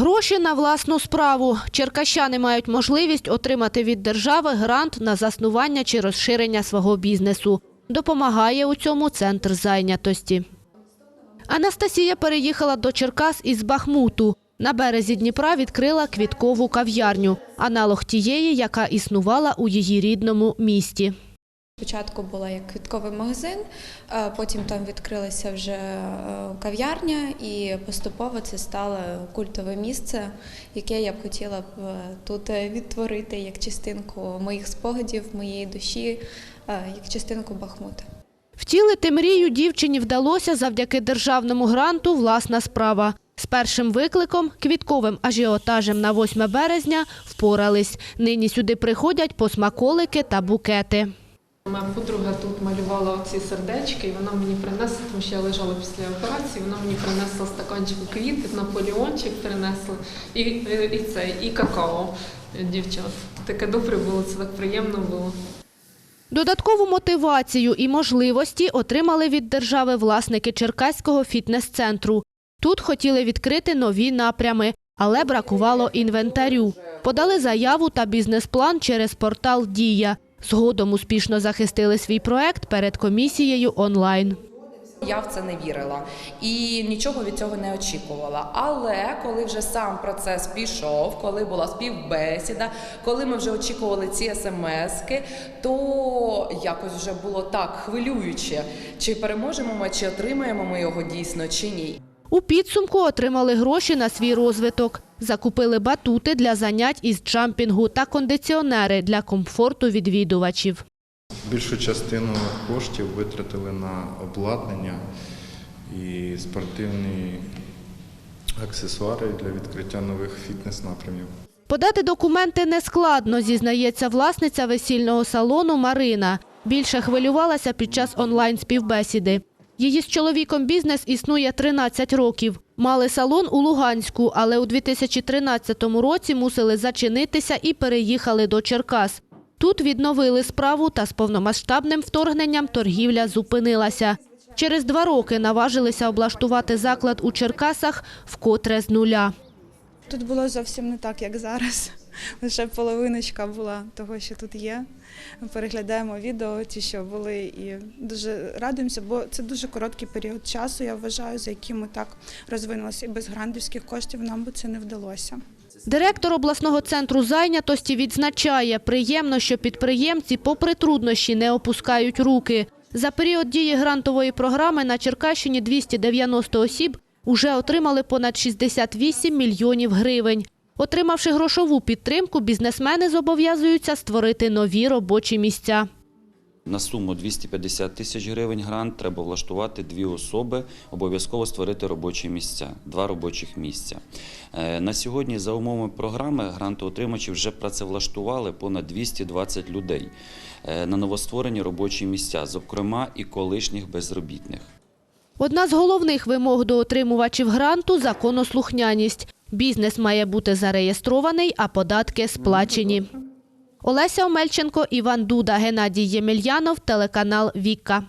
Гроші на власну справу. Черкащани мають можливість отримати від держави грант на заснування чи розширення свого бізнесу. Допомагає у цьому центр зайнятості. Анастасія переїхала до Черкас із Бахмуту. На березі Дніпра відкрила квіткову кав'ярню, аналог тієї, яка існувала у її рідному місті. Спочатку була як квітковий магазин, е, потім там відкрилася вже е, кав'ярня, і поступово це стало культове місце, яке я б хотіла б е, тут відтворити як частинку моїх спогадів, моєї душі, як частинку Бахмута. Втілити мрію дівчині вдалося завдяки державному гранту «Власна справа». З першим викликом, квітковим ажіотажем на 8 березня, впорались. Нині сюди приходять по смаколики та букети. Моя подруга тут малювала оці сердечки, і вона мені принесла, тому що я лежала після операції, вона мені принесла стаканчику квіти, наполеончик принесла і, і, і це, і какао дівчат. Таке добре було, це так приємно було. Додаткову мотивацію і можливості отримали від держави власники Черкаського фітнес-центру. Тут хотіли відкрити нові напрями, але бракувало інвентарю. Подали заяву та бізнес-план через портал Дія. Згодом успішно захистили свій проект перед комісією онлайн. Я в це не вірила і нічого від цього не очікувала. Але коли вже сам процес пішов, коли була співбесіда, коли ми вже очікували ці смски, то якось вже було так хвилююче, чи переможемо ми, чи отримаємо ми його дійсно, чи ні. У підсумку отримали гроші на свій розвиток. Закупили батути для занять із джампінгу та кондиціонери для комфорту відвідувачів. Більшу частину коштів витратили на обладнання і спортивні аксесуари для відкриття нових фітнес-напрямів. Подати документи нескладно, зізнається власниця весільного салону Марина. Більше хвилювалася під час онлайн-співбесіди. Її з чоловіком бізнес існує 13 років. Мали салон у Луганську, але у 2013 році мусили зачинитися і переїхали до Черкас. Тут відновили справу та з повномасштабним вторгненням торгівля зупинилася. Через два роки наважилися облаштувати заклад у Черкасах вкотре з нуля. Тут було зовсім не так, як зараз. Лише половиночка була того, що тут є. Переглядаємо відео, ті, що були, і дуже радуємося, бо це дуже короткий період часу, я вважаю, за яким ми так розвинулися. І без грантівських коштів нам би це не вдалося. Директор обласного центру зайнятості відзначає, приємно, що підприємці, попри труднощі, не опускають руки. За період дії грантової програми на Черкащині 290 осіб уже отримали понад 68 мільйонів гривень. Отримавши грошову підтримку, бізнесмени зобов'язуються створити нові робочі місця. На суму 250 тисяч гривень грант треба влаштувати дві особи, обов'язково створити робочі місця, два робочих місця. Е, На сьогодні за умовами програми грантоотримачі вже працевлаштували понад 220 людей е, на новостворені робочі місця, зокрема і колишніх безробітних. Одна з головних вимог до отримувачів гранту – законослухняність. Бізнес має бути зареєстрований, а податки сплачені. Олеся Омельченко, Іван Дуда, Геннадій Ємельянов, телеканал «Віка».